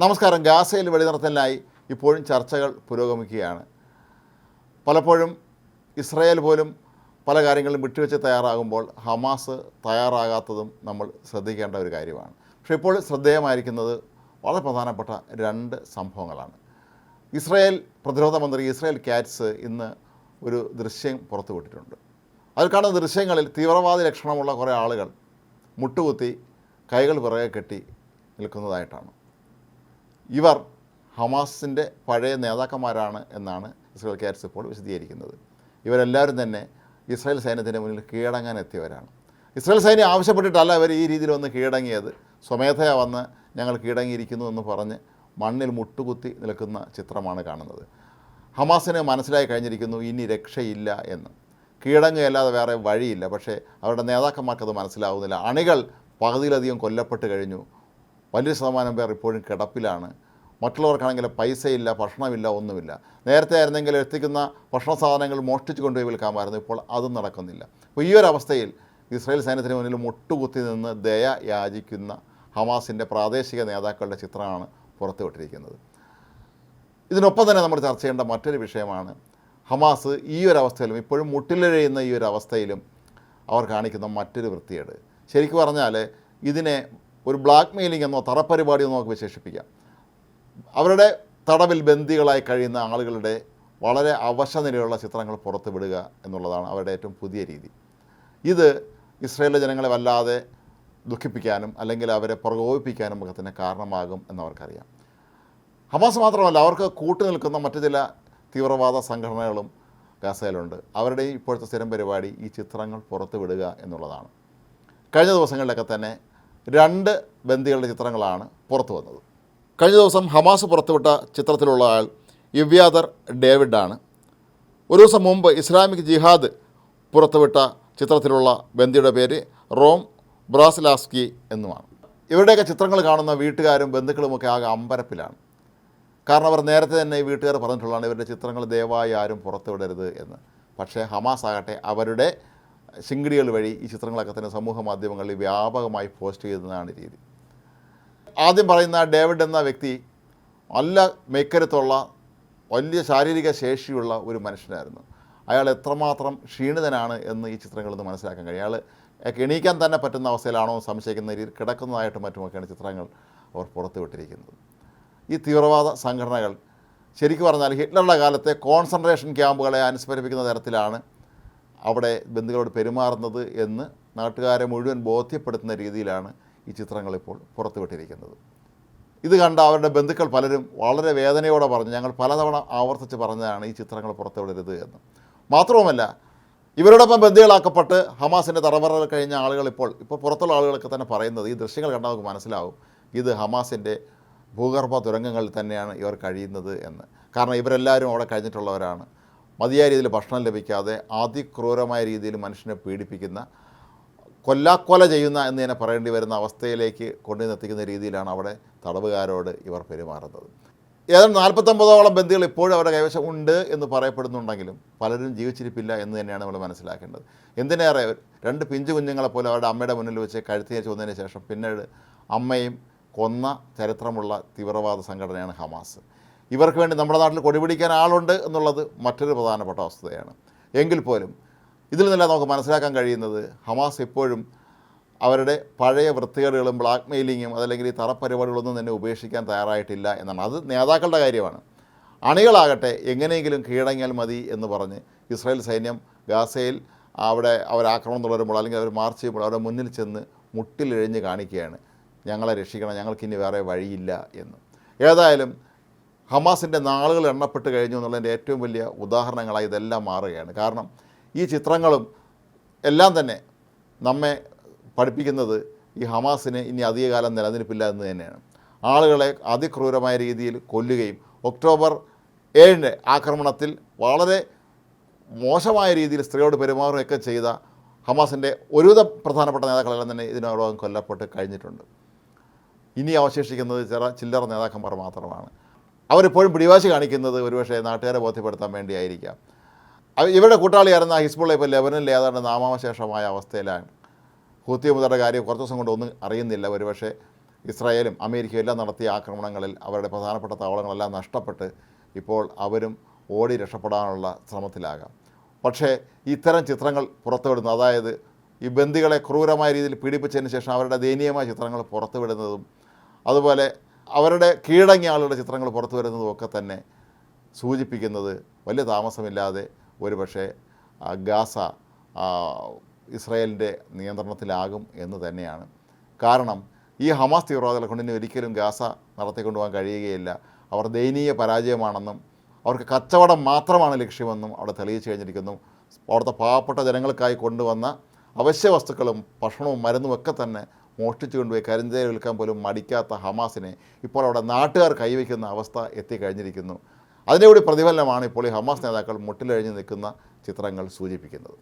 നമസ്കാരം. ഗാസയിൽ വെടിനിർത്തലിനായി ഇപ്പോഴും ചർച്ചകൾ പുരോഗമിക്കുകയാണ്. പലപ്പോഴും ഇസ്രയേൽ പോലും പല കാര്യങ്ങളും വിട്ടുവെച്ച് തയ്യാറാകുമ്പോൾ ഹമാസ് തയ്യാറാകാത്തതും നമ്മൾ ശ്രദ്ധിക്കേണ്ട ഒരു കാര്യമാണ്. പക്ഷേ ഇപ്പോൾ ശ്രദ്ധേയമായിരിക്കുന്നത് വളരെ പ്രധാനപ്പെട്ട രണ്ട് സംഭവങ്ങളാണ്. ഇസ്രയേൽ പ്രതിരോധ മന്ത്രി ഇസ്രയേൽ കാറ്റ്സ് ഇന്ന് ഒരു ദൃശ്യം പുറത്തുവിട്ടിട്ടുണ്ട്. അതിൽ കാണുന്ന ദൃശ്യങ്ങളിൽ തീവ്രവാദി ലക്ഷണമുള്ള കുറേ ആളുകൾ മുട്ടുകുത്തി കൈകൾ പിറകെ കെട്ടി നിൽക്കുന്നതായിട്ടാണ്. ഇവർ ഹമാസിന്റെ പഴയ നേതാക്കന്മാരാണ് എന്നാണ് ഇസ്രായേൽ കാറ്റ്സ് ഇപ്പോൾ വിശദീകരിക്കുന്നത്. ഇവരെല്ലാവരും തന്നെ ഇസ്രായേൽ സൈന്യത്തിന്റെ മുന്നിൽ കീഴടങ്ങാൻ എത്തിയവരാണ്. ഇസ്രായേൽ സൈന്യം ആവശ്യപ്പെട്ടിട്ടല്ല ഇവർ ഈ രീതിയിൽ ഒന്ന് കീഴടങ്ങിയത്. സ്വമേധയാ വന്ന് ഞങ്ങൾ കീഴടങ്ങിയിരിക്കുന്നു എന്ന് പറഞ്ഞ് മണ്ണിൽ മുട്ടുകുത്തി നിൽക്കുന്ന ചിത്രമാണ് കാണുന്നത്. ഹമാസിന് മനസ്സിലായി കഴിഞ്ഞിരിക്കുന്നു ഇനി രക്ഷയില്ല എന്ന്. കീഴടങ്ങുകയല്ലാതെ വേറെ വഴിയില്ല. പക്ഷേ അവരുടെ നേതാക്കന്മാർക്കത് മനസ്സിലാവുന്നില്ല. അണികൾ പകുതിയിലധികം കൊല്ലപ്പെട്ട് കഴിഞ്ഞു. വലിയ ശതമാനം പേർ ഇപ്പോഴും കിടപ്പിലാണ്. മറ്റുള്ളവർക്കാണെങ്കിൽ പൈസയില്ല ഭക്ഷണമില്ല ഒന്നുമില്ല. നേരത്തെ ആയിരുന്നെങ്കിൽ എത്തിക്കുന്ന ഭക്ഷണ സാധനങ്ങൾ മോഷ്ടിച്ചു കൊണ്ടുപോയി വിൽക്കാമായിരുന്നു. ഇപ്പോൾ അതും നടക്കുന്നില്ല. അപ്പോൾ ഈ ഒരു അവസ്ഥയിൽ ഇസ്രായേൽ സൈന്യത്തിന് മുന്നിൽ മുട്ടുകുത്തി നിന്ന് ദയ യാചിക്കുന്ന ഹമാസിന്റെ പ്രാദേശിക നേതാക്കളുടെ ചിത്രമാണ് പുറത്തുവിട്ടിരിക്കുന്നത്. ഇതിനൊപ്പം തന്നെ നമ്മൾ ചർച്ച ചെയ്യേണ്ട മറ്റൊരു വിഷയമാണ് ഹമാസ് ഈ ഒരു അവസ്ഥയിലും ഇപ്പോഴും മുട്ടിലിഴയുന്ന ഈ ഒരു അവസ്ഥയിലും അവർ കാണിക്കുന്ന മറ്റൊരു വൃത്തികേട്. ശരിക്കും പറഞ്ഞാൽ ഇതിനെ ഒരു ബ്ലാക്ക് മെയിലിംഗ് എന്നോ തറപ്പരിപാടി എന്നോ നമുക്ക് വിശേഷിപ്പിക്കാം അവരുടെ തടവിൽ ബന്ദികളായി കഴിയുന്ന ആളുകളുടെ വളരെ അവശനിലയുള്ള ചിത്രങ്ങൾ പുറത്തു വിടുക എന്നുള്ളതാണ് അവരുടെ ഏറ്റവും പുതിയ രീതി. ഇത് ഇസ്രയേലിലെ ജനങ്ങളെ വല്ലാതെ ദുഃഖിപ്പിക്കാനും അല്ലെങ്കിൽ അവരെ പ്രകോപിപ്പിക്കാനും ഒക്കെ തന്നെ കാരണമാകും എന്നവർക്കറിയാം. ഹമാസ് മാത്രമല്ല അവർക്ക് കൂട്ടു നിൽക്കുന്ന മറ്റു ചില തീവ്രവാദ സംഘടനകളും ഗസയിലുണ്ട്. അവരുടെ ഇപ്പോഴത്തെ സ്ഥിരം പരിപാടി ഈ ചിത്രങ്ങൾ പുറത്തുവിടുക എന്നുള്ളതാണ്. കഴിഞ്ഞ ദിവസങ്ങളിലൊക്കെ തന്നെ രണ്ട് ബന്ദികളുടെ ചിത്രങ്ങളാണ് പുറത്തു വന്നത്. കഴിഞ്ഞ ദിവസം ഹമാസ് പുറത്തുവിട്ട ചിത്രത്തിലുള്ള ആൾ ഇവ്യാദർ ഡേവിഡാണ്. ഒരു ദിവസം മുമ്പ് ഇസ്ലാമിക് ജിഹാദ് പുറത്തുവിട്ട ചിത്രത്തിലുള്ള ബന്ദിയുടെ പേര് റോം ബ്രാസ്ലാസ്കി എന്നുമാണ്. ഇവരുടെയൊക്കെ ചിത്രങ്ങൾ കാണുന്ന വീട്ടുകാരും ബന്ധുക്കളുമൊക്കെ ആകെ അമ്പരപ്പിലാണ്. കാരണം അവർ നേരത്തെ തന്നെ ഈ വീട്ടുകാർ പറഞ്ഞിട്ടുള്ളതാണ് ഇവരുടെ ചിത്രങ്ങൾ ദയവായി ആരും പുറത്തുവിടരുത് എന്ന്. പക്ഷേ ഹമാസ് ആകട്ടെ അവരുടെ ശിങ്കിടികൾ വഴി ഈ ചിത്രങ്ങളൊക്കെ തന്നെ സമൂഹ മാധ്യമങ്ങളിൽ വ്യാപകമായി പോസ്റ്റ് ചെയ്തതാണ് രീതി. ആദ്യം പറയുന്ന ഡേവിഡ് എന്ന വ്യക്തി നല്ല മെയ്ക്കരുത്തുള്ള വലിയ ശാരീരിക ശേഷിയുള്ള ഒരു മനുഷ്യനായിരുന്നു. അയാൾ എത്രമാത്രം ക്ഷീണിതനാണ് എന്ന് ഈ ചിത്രങ്ങളിൽ നിന്ന് മനസ്സിലാക്കാൻ കഴിയും. അയാൾ എണീക്കാൻ തന്നെ പറ്റുന്ന അവസ്ഥയിലാണോ സംശയിക്കുന്ന രീതിയിൽ കിടക്കുന്നതായിട്ടും മറ്റുമൊക്കെയാണ് ചിത്രങ്ങൾ അവർ പുറത്തുവിട്ടിരിക്കുന്നത് ഈ തീവ്രവാദ സംഘടനകൾ ശരിക്കും പറഞ്ഞാൽ ഹിറ്റ്ലറുടെ കാലത്തെ കോൺസെൻട്രേഷൻ ക്യാമ്പുകളെ അനുസ്മരിപ്പിക്കുന്ന തരത്തിലാണ് അവിടെ ബന്ധുക്കളോട് പെരുമാറുന്നത് എന്ന് നാട്ടുകാരെ മുഴുവൻ ബോധ്യപ്പെടുത്തുന്ന രീതിയിലാണ് ഈ ചിത്രങ്ങളിപ്പോൾ പുറത്തുവിട്ടിരിക്കുന്നത്. ഇത് കണ്ട അവരുടെ ബന്ധുക്കൾ പലരും വളരെ വേദനയോടെ പറഞ്ഞു ഞങ്ങൾ പലതവണ ആവർത്തിച്ച് പറഞ്ഞതാണ് ഈ ചിത്രങ്ങൾ പുറത്തുവിടരുത് എന്ന്. മാത്രവുമല്ല ഇവരോടൊപ്പം ബന്ധികളാക്കപ്പെട്ട് ഹമാസിന്റെ തറവറകൾ കഴിഞ്ഞ ആളുകൾ ഇപ്പോൾ ഇപ്പോൾ പുറത്തുള്ള ആളുകളൊക്കെ തന്നെ പറയുന്നത് ഈ ദൃശ്യങ്ങൾ കണ്ടാൽ നമുക്ക് മനസ്സിലാവും ഇത് ഹമാസിന്റെ ഭൂഗർഭ തുരങ്കങ്ങളിൽ തന്നെയാണ് ഇവർ കഴിയുന്നത് എന്ന്. കാരണം ഇവരെല്ലാവരും അവിടെ കഴിഞ്ഞിട്ടുള്ളവരാണ്. മതിയായ രീതിയിൽ ഭക്ഷണം ലഭിക്കാതെ അതിക്രൂരമായ രീതിയിൽ മനുഷ്യനെ പീഡിപ്പിക്കുന്ന കൊല്ലാക്കൊല ചെയ്യുന്ന എന്ന് തന്നെ പറയേണ്ടി വരുന്ന അവസ്ഥയിലേക്ക് കൊണ്ടുവന്നെത്തിക്കുന്ന രീതിയിലാണ് അവിടെ തടവുകാരോട് ഇവർ പെരുമാറുന്നത്. ഏതാണ്ട് നാൽപ്പത്തൊമ്പതോളം ബന്ധികൾ ഇപ്പോഴും അവരുടെ കൈവശം ഉണ്ട് എന്ന് പറയപ്പെടുന്നുണ്ടെങ്കിലും പലരും ജീവിച്ചിരിപ്പില്ല എന്ന് തന്നെയാണ് നമ്മൾ മനസ്സിലാക്കേണ്ടത്. എന്തിനേറെ രണ്ട് പിഞ്ചു കുഞ്ഞുങ്ങളെ പോലെ അവരുടെ അമ്മയുടെ മുന്നിൽ വെച്ച് കഴുത്തിനെ വന്നതിന് ശേഷം പിന്നീട് അമ്മയും കൊന്ന ചരിത്രമുള്ള തീവ്രവാദ സംഘടനയാണ് ഹമാസ്. ഇവർക്ക് വേണ്ടി നമ്മുടെ നാട്ടിൽ കൊടിപിടിക്കാൻ ആളുണ്ട് എന്നുള്ളത് മറ്റൊരു പ്രധാനപ്പെട്ട വസ്തുതയാണ്. എങ്കിൽ പോലും ഇതിൽ നിന്നെല്ലാം നമുക്ക് മനസ്സിലാക്കാൻ കഴിയുന്നത് ഹമാസ് എപ്പോഴും അവരുടെ പഴയ വൃത്തികേടുകളും ബ്ലാക്ക് മെയിലിങ്ങും അതല്ലെങ്കിൽ ഈ തറപ്പരിപാടികളൊന്നും തന്നെ ഉപേക്ഷിക്കാൻ തയ്യാറായിട്ടില്ല എന്നാണ്. അത് നേതാക്കളുടെ കാര്യമാണ്. അണികളാകട്ടെ എങ്ങനെയെങ്കിലും കീഴടങ്ങിയാൽ മതി എന്ന് പറഞ്ഞ് ഇസ്രായേൽ സൈന്യം ഗാസയിൽ അവിടെ അവർ ആക്രമണം തുടരുമ്പോൾ അല്ലെങ്കിൽ അവർ മാർച്ച് ചെയ്യുമ്പോൾ അവരുടെ മുന്നിൽ ചെന്ന് മുട്ടിലിഴിഞ്ഞ് കാണിക്കുകയാണ്. ഞങ്ങളെ രക്ഷിക്കണം ഞങ്ങൾക്കിനി വേറെ വഴിയില്ല എന്ന്. ഏതായാലും ഹമാസിന്റെ നാളുകൾ എണ്ണപ്പെട്ട് കഴിഞ്ഞു എന്നുള്ളതിന്റെ ഏറ്റവും വലിയ ഉദാഹരണങ്ങളായി ഇതെല്ലാം മാറുകയാണ്. കാരണം ഈ ചിത്രങ്ങളും എല്ലാം തന്നെ നമ്മെ പഠിപ്പിക്കുന്നത് ഈ ഹമാസിന് ഇനി അധികകാലം നിലനിൽപ്പില്ല എന്ന് തന്നെയാണ്. ആളുകളെ അതിക്രൂരമായ രീതിയിൽ കൊല്ലുകയും ഒക്ടോബർ ഏഴിന്റെ ആക്രമണത്തിൽ വളരെ മോശമായ രീതിയിൽ സ്ത്രീയോട് പെരുമാറുകയൊക്കെ ചെയ്ത ഹമാസിന്റെ ഒരുവിധ പ്രധാനപ്പെട്ട നേതാക്കളെല്ലാം തന്നെ ഇതിനോടകം കൊല്ലപ്പെട്ട് കഴിഞ്ഞിട്ടുണ്ട്. ഇനി അവശേഷിക്കുന്നത് ചില ചില്ലറ നേതാക്കന്മാർ മാത്രമാണ്. അവരിപ്പോഴും പിടിവാശി കാണിക്കുന്നത് ഒരുപക്ഷെ നാട്ടുകാരെ ബോധ്യപ്പെടുത്താൻ വേണ്ടിയായിരിക്കാം. ഇവരുടെ കൂട്ടാളിയായിരുന്ന ഹിസ്ബുള്ള ഇപ്പോൾ ലെബനനിലെ ഏതാണ്ട് നാമാവശേഷമായ അവസ്ഥയിലാണ്. ഹൂത്തി മുതയുടെ കാര്യം കുറച്ച് ദിവസം കൊണ്ട് ഒന്നും അറിയുന്നില്ല. ഒരുപക്ഷെ ഇസ്രായേലും അമേരിക്കയും എല്ലാം നടത്തിയ ആക്രമണങ്ങളിൽ അവരുടെ പ്രധാനപ്പെട്ട താവളങ്ങളെല്ലാം നഷ്ടപ്പെട്ട് ഇപ്പോൾ അവരും ഓടി രക്ഷപ്പെടാനുള്ള ശ്രമത്തിലാകാം. പക്ഷേ ഇത്തരം ചിത്രങ്ങൾ പുറത്തുവിടുന്നു. അതായത് ഈ ബന്ദികളെ ക്രൂരമായ രീതിയിൽ പീഡിപ്പിച്ചതിന് ശേഷം അവരുടെ ദയനീയമായ ചിത്രങ്ങൾ പുറത്തുവിടുന്നതും അതുപോലെ അവരുടെ കീഴടങ്ങിയ ആളുകളുടെ ചിത്രങ്ങൾ പുറത്തു വരുന്നതും ഒക്കെ തന്നെ സൂചിപ്പിക്കുന്നത് വലിയ താമസമില്ലാതെ ഒരുപക്ഷെ ഗാസ ഇസ്രയേലിന്റെ നിയന്ത്രണത്തിലാകും എന്ന് തന്നെയാണ്. കാരണം ഈ ഹമാസ് തീവ്രവാദികളെ കൊണ്ട് ഒരിക്കലും ഗാസ നടത്തിക്കൊണ്ടുപോകാൻ കഴിയുകയില്ല. അവർ ദയനീയ പരാജയമാണെന്നും അവർക്ക് കച്ചവടം മാത്രമാണ് ലക്ഷ്യമെന്നും അവിടെ തെളിയിച്ചു കഴിഞ്ഞിരിക്കുന്നു. അവിടുത്തെ പാവപ്പെട്ട ജനങ്ങൾക്കായി കൊണ്ടുവന്ന അവശ്യ വസ്തുക്കളും ഭക്ഷണവും മരുന്നും ഒക്കെ തന്നെ മോഷ്ടിച്ചു കൊണ്ടുപോയി കരിഞ്ചേരി വിൽക്കാൻ പോലും മടിക്കാത്ത ഹമാസിനെ ഇപ്പോൾ അവിടെ നാട്ടുകാർ കൈവയ്ക്കുന്ന അവസ്ഥ എത്തിക്കഴിഞ്ഞിരിക്കുന്നു. അതിന്റെ കൂടി പ്രതിഫലനമാണ് ഇപ്പോൾ ഈ ഹമാസ് നേതാക്കൾ മുട്ടിലഴിഞ്ഞ് നിൽക്കുന്ന ചിത്രങ്ങൾ സൂചിപ്പിക്കുന്നത്.